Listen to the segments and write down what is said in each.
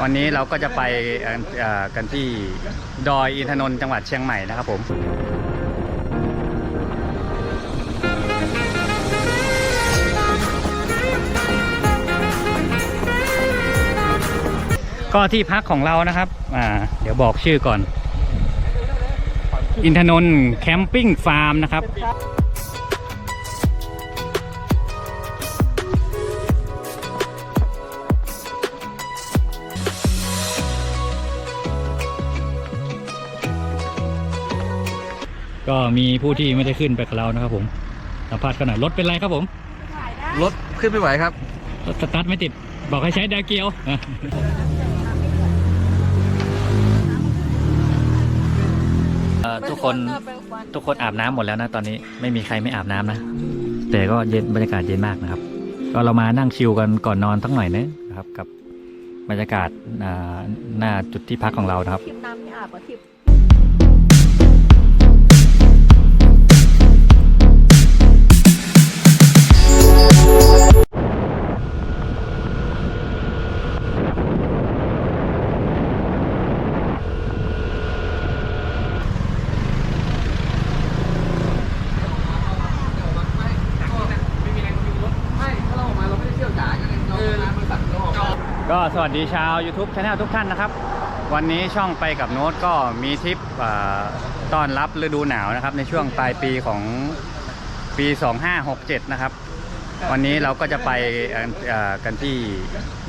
วันนี้เราก็จะไปกันที่ดอยอินทนนท์จังหวัดเชียงใหม่นะครับผมก็ที่พักของเรานะครับ อ่า เดี๋ยวบอกชื่อก่อน อินทนนท์แคมปิ้งฟาร์มนะครับ ก็มีผู้ที่ไม่ได้ขึ้นไปกับเรานะครับผมสัมภาษณ์กันหน่อยรถเป็นไรครับผมรถขึ้นไม่ไหวครับรถสตาร์ทไม่ติดบอกให้ใช้ไดาเกียวเอ่อทุกคนทุกคนอาบน้ำหมดแล้วนะตอนนี้ไม่มีใครไม่อาบน้ำนะ แต่ก็เย็นบรรยากาศเย็นมากนะครับ ก็เรามานั่งชิลกันก่อนนอนทั้งหน่อยนะนะครับกับบรรยากาศอ่าหน้าจุดที่พักของเรานะครับทิปน้ำที่อาบกับทิป สวัสดีชาว YouTube Channel ทุกท่านนะครับ วันนี้ช่องไปกับโน้ตก็มีทริปต้อนรับฤดูหนาวนะครับ ในช่วงปลายปีของปี 2567 นะครับ วันนี้เราก็จะไปกันที่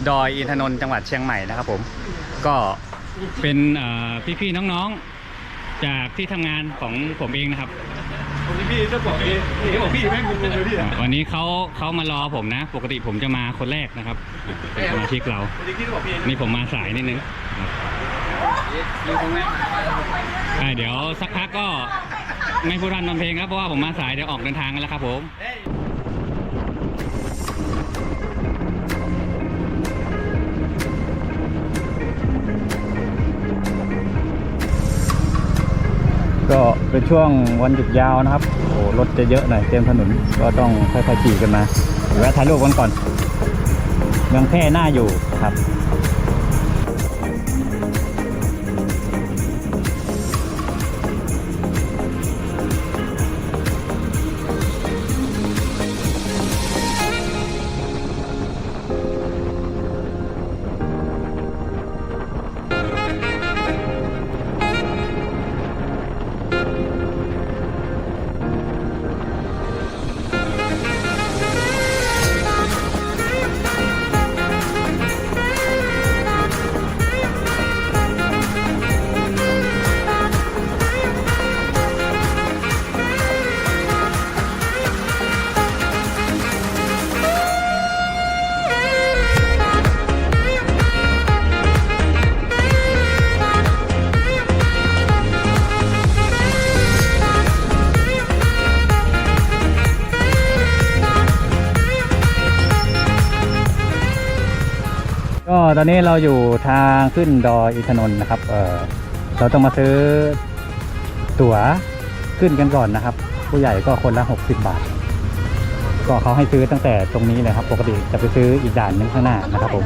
ดอยอินทนนท์จังหวัดเชียงใหม่นะครับผม ก็เป็นอ่พี่ๆน้องๆจากที่ทำงานของผมเองนะครับ ผมพี่จะบอกพี่พี่บอกพี่แม่งงงเลยพี่อ่าวันนี้เขาเขามารอผมนะ ปกติผมจะมาคนแรกนะครับเป็นสมาชิกเราพี่ที่บอกพี่นี่ผมมาสายนิดนึงครับอยู่ตรงนี้อ่าเดี๋ยวสักพักก็ไม่พูดทันนำเพลงครับเพราะว่าผมมาสายเดี๋ยวออกเดินทางกันแล้วครับผม ก็เป็นช่วงวันหยุดยาวนะครับ โอ้รถจะเยอะหน่อยเต็มถนน ก็ต้องค่อยๆขี่กันมาแวะถ่ายรูปกันก่อนเมืองแพร่น่าอยู่ครับ อนนี้เราอยู่ทางขึ้นดอยอินทนนท์นะครับ เออเราต้องมาซื้อตั๋วขึ้นกันก่อนนะครับ ผู้ใหญ่ก็คนละ 60 บาท ก็เขาให้ซื้อตั้งแต่ตรงนี้เลยครับ ปกติจะไปซื้ออีกด่านหนึงข้างหน้านะครับผม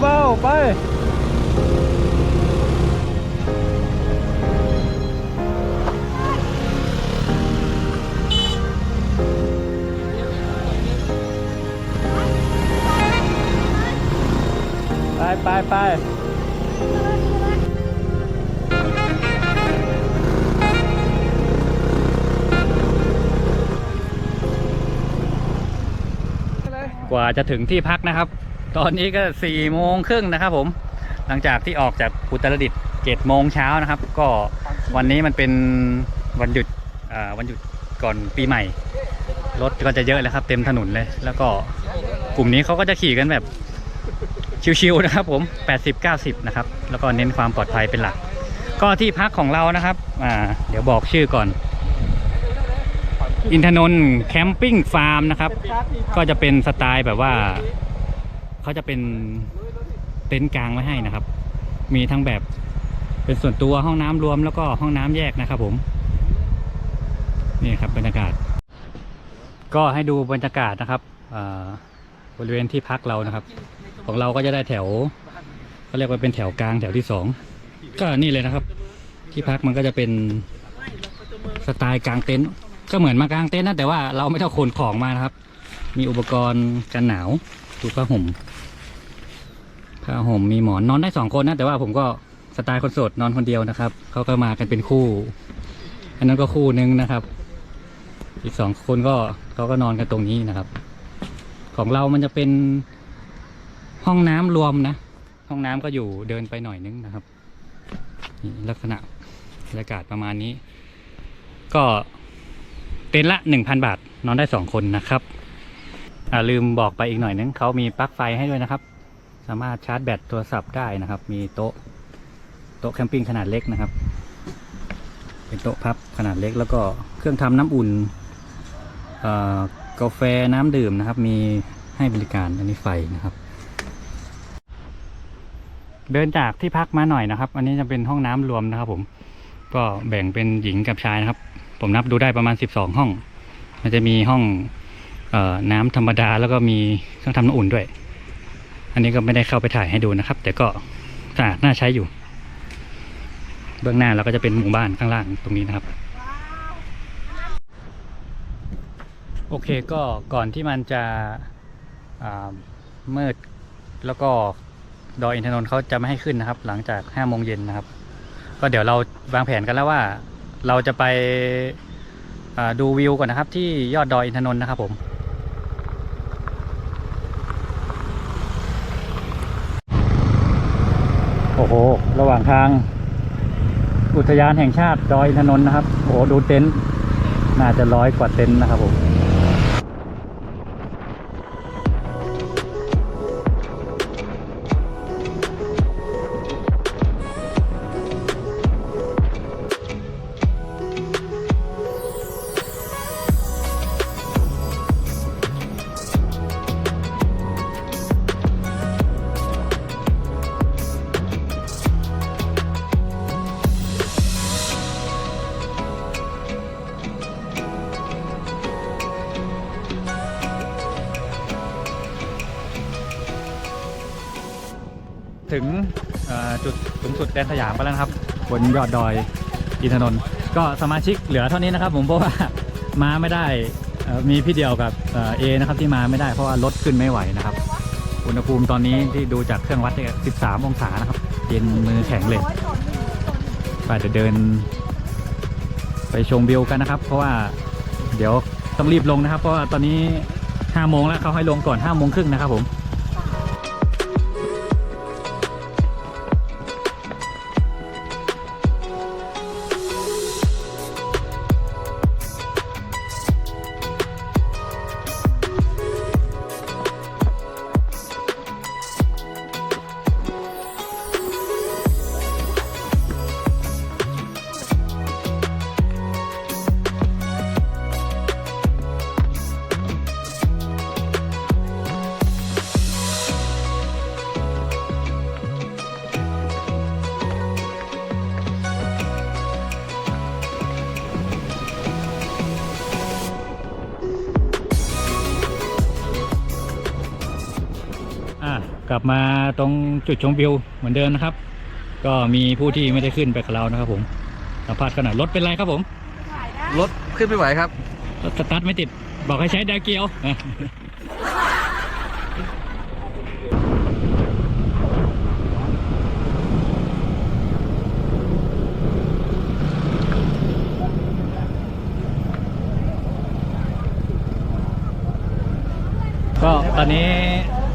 เบาเบาไปไปไปไปกว่าจะถึงที่พักนะครับ ตอนนี้ก็สี่โมงครึ่งนะครับผม หลังจากที่ออกจากอุตรดิตถ์เจ็ดโมงเช้านะครับ ก็วันนี้มันเป็นวันหยุดวันหยุดก่อนปีใหม่ รถก็จะเยอะเลยครับ เต็มถนนเลย แล้วก็กลุ่มนี้เขาก็จะขี่กันแบบชิวๆนะครับผม 80-90 นะครับ แล้วก็เน้นความปลอดภัยเป็นหลัก ก็ที่พักของเรานะครับอ่าเดี๋ยวบอกชื่อก่อน อินทนนท์แคมปิ้งฟาร์มนะครับ ก็จะเป็นสไตล์แบบว่า เขาจะเป็นเต็นท์กลางไว้ให้นะครับ มีทั้งแบบเป็นส่วนตัวห้องน้ำรวมแล้วก็ห้องน้ำแยกนะครับผมนี่ครับบรรยากาศ ก็ให้ดูบรรยากาศนะครับบริเวณที่พักเรานะครับ ของเราก็จะได้แถวเขาเรียกว่าเป็นแถวกลางแถวที่สองก็นี่เลยนะครับ ที่พักมันก็จะเป็นสไตล์กลางเต็นท์ก็เหมือนมากลางเต็นท์นะแต่ว่าเราไม่ต้องขนของมานะครับ มีอุปกรณ์กันหนาว ถูผ้าห่มผ้าห่มมีหมอนนอนได้สองคนนะ แต่ว่าผมก็สไตล์คนโสดนอนคนเดียวนะครับเขาก็มากันเป็นคู่ อันนั้นก็คู่นึงนะครับ อีกสองคนก็เขาก็นอนกันตรงนี้นะครับ ของเรามันจะเป็นห้องน้ำรวมนะ ห้องน้ำก็อยู่เดินไปหน่อยนึงนะครับนี่ลักษณะบรรยากาศประมาณนี้ ก็เต็นท์ละหนึ่งพันบาทนอนได้สองคนนะครับ ลืมบอกไปอีกหน่อยนึงเขามีปลั๊กไฟให้ด้วยนะครับ สามารถชาร์จแบตโทรศัพท์ได้นะครับ มีโต๊ะโต๊ะแคมปิ้งขนาดเล็กนะครับ เป็นโต๊ะพับขนาดเล็ก แล้วก็เครื่องทำน้ำอุ่นเอ่อกาแฟน้ำดื่มนะครับ มีให้บริการอันนี้ไฟนะครับ เดินจากที่พักมาหน่อยนะครับ อันนี้จะเป็นห้องน้ำรวมนะครับ ผม ก็แบ่งเป็นหญิงกับชายนะครับ ผมนับดูได้ประมาณ 12 ห้อง มันจะมีห้อง น้ำธรรมดาแล้วก็มีเครื่องทำน้ำอุ่นด้วย อันนี้ก็ไม่ได้เข้าไปถ่ายให้ดูนะครับ แต่ก็สะอาดน่าใช้อยู่ เบื้องหน้าเราก็จะเป็นหมู่บ้านข้างล่างตรงนี้นะครับ โอเคก็ก่อนที่มันจะมืดแล้วก็ดอยอินทนนท์เขาจะไม่ให้ขึ้นนะครับ หลังจากห้าโมงเย็นนะครับ ก็เดี๋ยวเราวางแผนกันแล้วว่าเราจะไปดูวิวก่อนนะครับที่ยอดดอยอินทนนท์นะครับผม โอ้โห ระหว่างทาง อุทยานแห่งชาติดอยอินนนท์นะครับ โอ้โห ดูเต็นท์ น่าจะร้อยกว่าเต็นท์นะครับผม ถึงจุดสูงสุดแดนสยามไปแล้วนะครับ บนยอดดอยอินทนนท์ก็สมาชิกเหลือเท่านี้นะครับ ผมเพราะว่ามาไม่ได้มีพี่เดียวกับเอนะครับที่มาไม่ได้เพราะว่ารถขึ้นไม่ไหวนะครับ อุณหภูมิตอนนี้ที่ดูจากเครื่องวัดเนี่ย13 องศานะครับเย็นมือแข็งเลยก็จะเดิน ไปชมวิวกันนะครับ เพราะว่าเดี๋ยวต้องรีบลงนะครับ เพราะว่าตอนนี้5โมงแล้วเขาให้ลงก่อน5โมงครึ่งนะครับผม ลับมาตรงจุดชมวิวเหมือนเดิมนะครับ ก็มีผู้ที่ไม่ได้ขึ้นไปกับเรานะครับ ผมสัมภาษณ์กันหน่อยรถเป็นไรครับผมรถขึ้นไม่ไหวครับรถสตาร์ทไม่ติดบอกให้ใช้ดาวเกียวก็ตอนนี้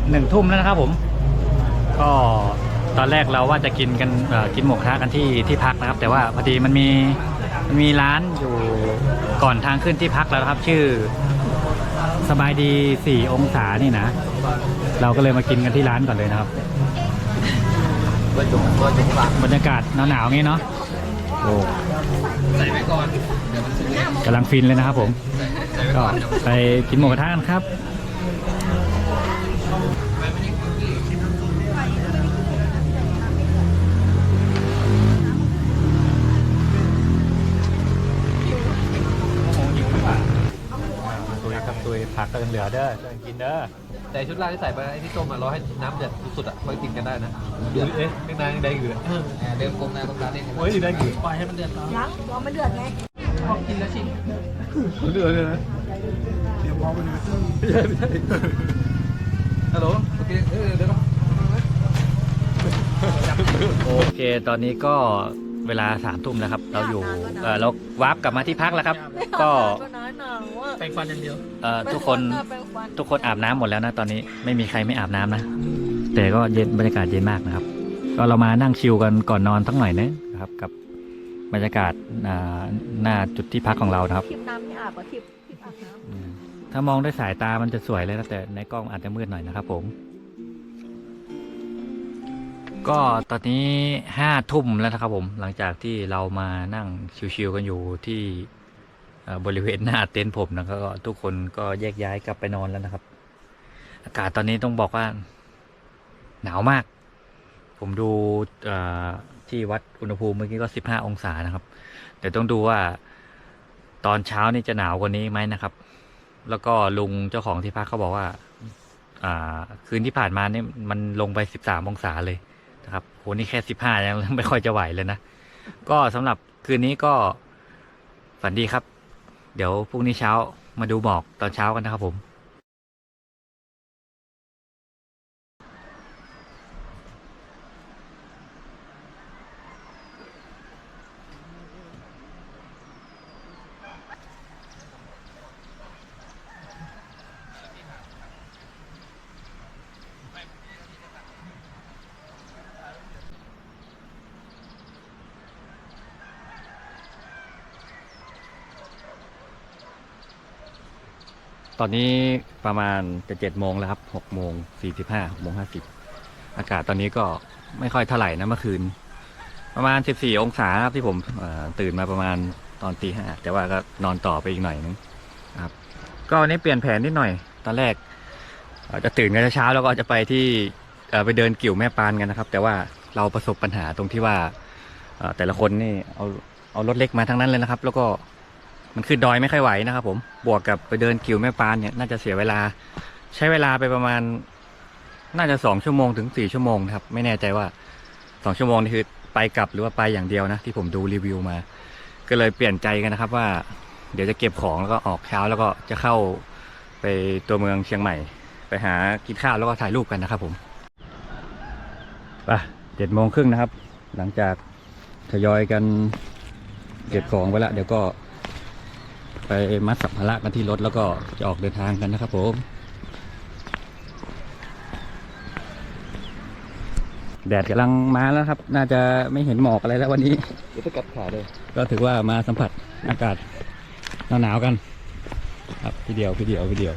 หนึ่งทุ่มแล้วนะครับผม ก็ตอนแรกเราว่าจะกินกันกินหมูกระทะกันที่ที่พักนะครับ แต่ว่าพอดีมันมีมันมีร้านอยู่ก่อนทางขึ้นที่พักแล้วครับ ชื่อสบายดี4องศานี่นะ เราก็เลยมากินกันที่ร้านก่อนเลยนะครับบอร์จุกเบอร์จุกหลังบรรยากาศหนาวๆงี้เนาะโอ้ใส่ไว้ก่อนเดี๋ยวมันสุกกำลังฟินเลยนะครับผมใส่ไว้ก็ก่อนไปกินหมูกระทะกันครับ ยครับตุยผักก็ยังเหลือเด้อช่วยกินเด้อแต่ชุดล่างที่ใส่ไปไอ้ที่ต้มมารอให้น้ำเดือดสุดๆอะค่อยกินกันได้นะเดือดเอ๊ะข้างในยังได้อยู่เลยเดิมกลมนะกลมตาเด้งโอ้ยได้กี่ปล่อยให้มันเดือดร้อนยังรอมันเดือดไงพอกินแล้วชิมเดือดเลยนะไม่ใช่ไม่ใช่ฮัลโหลโอเคเออเดี๋ยวก่อนโอเค ตอนนี้ก็เวลาสามทุ่มแล้วครับ เราอยู่ เออเราวาร์ปกลับมาที่พักแล้วครับ ก็ก็น้อย หนาวอะแปรงฟันอย่างเดียวเอ่อทุกคนแปรงฟันทุกคนอาบน้ำหมดแล้วนะตอนนี้ไม่มีใครไม่อาบน้ำนะ แต่ก็เย็นบรรยากาศเย็นมากนะครับ ก็เรามานั่งชิลกันก่อนนอนสักหน่อยนะครับ กับบรรยากาศอ่าหน้าจุดที่พักของเรานะครับทิปน้ำที่อาบกับทิปทิปอาบน้อืมถ้ามองด้วยสายตามันจะสวยเลยนะแต่ในกล้องอาจจะมืดหน่อยนะครับผม ก็ตอนนี้ห้าทุ่มแล้วนะครับผม หลังจากที่เรามานั่งชิวๆกันอยู่ที่เอ่อ บริเวณหน้าเต็นท์ผมนะครับก็ทุกคนก็แยกย้ายกลับไปนอนแล้วนะครับ อากาศตอนนี้ต้องบอกว่า หนาวมาก ผมดูที่วัดอุณหภูมิเมื่อกี้ก็สิบห้าองศานะครับแต่ต้องดูว่าตอนเช้านี่จะหนาวกว่านี้ไหมนะครับ แล้วก็ลุงเจ้าของที่พักเขาบอกว่าคืนที่ผ่านมาเนี่ยมันลงไปสิบสามองศาเลยนะครับโหนี่แค่สิบห้ายังไม่ค่อยจะไหวเลยนะ ก็สำหรับคืนนี้ก็ฝันดีครับ เดี๋ยวพรุ่งนี้เช้ามาดูหมอกตอนเช้ากันนะครับผม อนนี้ประมาณจะเจ็ดโมงแล้วครับหกโมงสี่สิบห้าหกโมงห้าสิบอากาศตอนนี้ก็ไม่ค่อยเท่าไหร่นะเมื่อคืน ประมาณสิบสี่องศาครับที่ผมตื่นมาประมาณตอนตีห้าแต่ว่าก็นอนต่อไปอีกหน่อยนึงครับ ก็วันนี้เปลี่ยนแผนนิดหน่อย ตอนแรกจะตื่นกันเช้าแล้วก็จะไปที่ไปเดินกิ่วแม่ปานกันนะครับ แต่ว่าเราประสบปัญหาตรงที่ว่าแต่ละคนนี่เอาเอารถเล็กมาทั้งนั้นเลยนะครับ แล้วก็ มันขึ้นดอยไม่ค่อยไหวนะครับผมบวกกับไปเดินกิวแม่ปานเนี่ยน่าจะเสียเวลา ใช้เวลาไปประมาณ น่าจะสองชั่วโมงถึงสี่ชั่วโมงนะครับ ไม่แน่ใจว่าสองชั่วโมงนี่คือไปกลับหรือว่าไปอย่างเดียวนะ ที่ผมดูรีวิวมา ก็เลยเปลี่ยนใจกันนะครับว่า เดี๋ยวจะเก็บของแล้วก็ออกเช้าแล้วก็จะเข้าไปตัวเมืองเชียงใหม่ ไปหากินข้าวแล้วก็ถ่ายรูปกันนะครับผมไปเจ็ดโมงครึ่งนะครับ หลังจากทยอยกันเก็บของไปแล้วเดี๋ยวก็ ไปมัดสัมภาระกันที่รถแล้วก็จะออกเดินทางกันนะครับผม แดดกำลังมาแล้วครับ น่าจะไม่เห็นหมอกอะไรแล้ววันนี้เดี๋ยวจะกัดขาเลย ก็ถือว่ามาสัมผัสอากาศหนาวๆกัน ครับพี่เดียวพี่เดียวพี่เดียว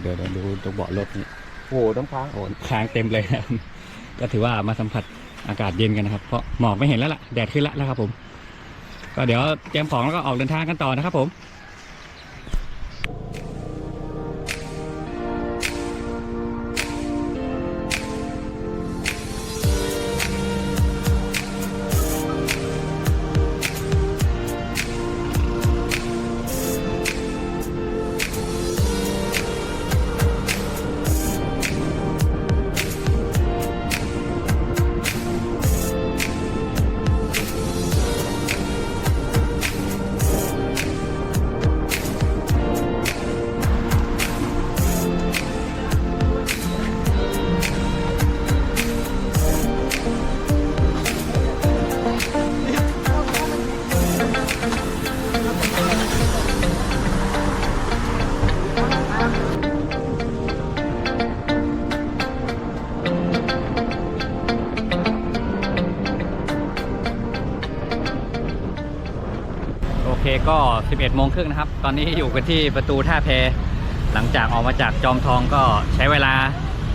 เดี๋ยวเดี๋ยวดูตรงเบาะรถนี่โอ้โหต้องพังโอ้ค้างเต็มเลยนะครับก็ถือว่ามาสัมผัสอากาศเย็นกันนะครับ เพราะหมอกไม่เห็นแล้วล่ะ แดดขึ้นแล้วนะครับผม ก็เดี๋ยวเตรียมของแล้วก็ออกเดินทางกันต่อนะครับผม 11โมงครึ่งนะครับ ตอนนี้อยู่กันที่ประตูท่าแพ หลังจากออกมาจากจอมทองก็ใช้เวลา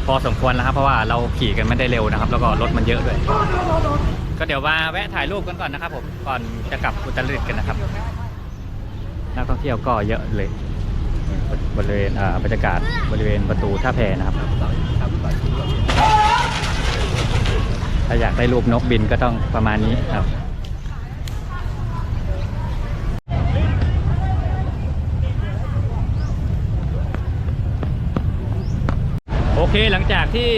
พอสมควรแล้วครับ เพราะว่าเราขี่กันไม่ได้เร็วนะครับ แล้วก็รถมันเยอะด้วย ก็เดี๋ยวมาแวะถ่ายรูปกันก่อนนะครับ ผม ก่อนจะกลับอุตรดิตถ์กันนะครับ นักท่องเที่ยวก็เยอะเลย บริเวณบรรยากาศบริเวณประตูท่าแพนะครับถ้าอยากได้รูปนกบินก็ต้องประมาณนี้ครับ เคหลังจากที่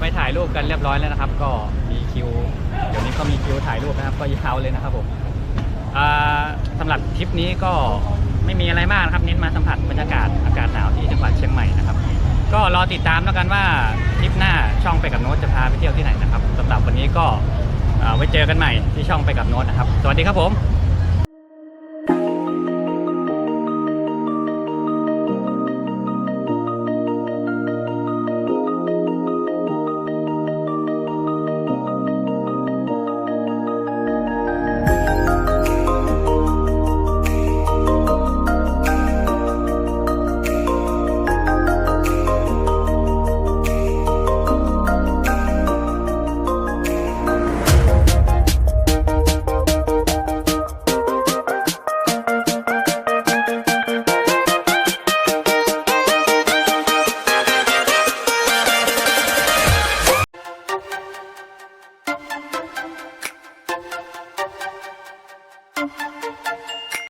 ไปถ่ายรูปกันเรียบร้อยแล้วนะครับ ก็มีคิว เดี๋ยวนี้ก็มีคิวถ่ายรูปนะครับ ก็ยาวเลยนะครับผมอ่าสำหรับทริปนี้ก็ไม่มีอะไรมากนะครับ เน้นมาสัมผัสบรรยากาศอากาศหนาวที่จังหวัดเชียงใหม่นะครับ ก็รอติดตามแล้วกันว่าทริปหน้าช่องไปกับโน้ตจะพาไปเที่ยวที่ไหนนะครับสำหรับวันนี้ก็ไว้เจอกันใหม่ที่ช่องไปกับโน้ตนะครับ สวัสดีครับผม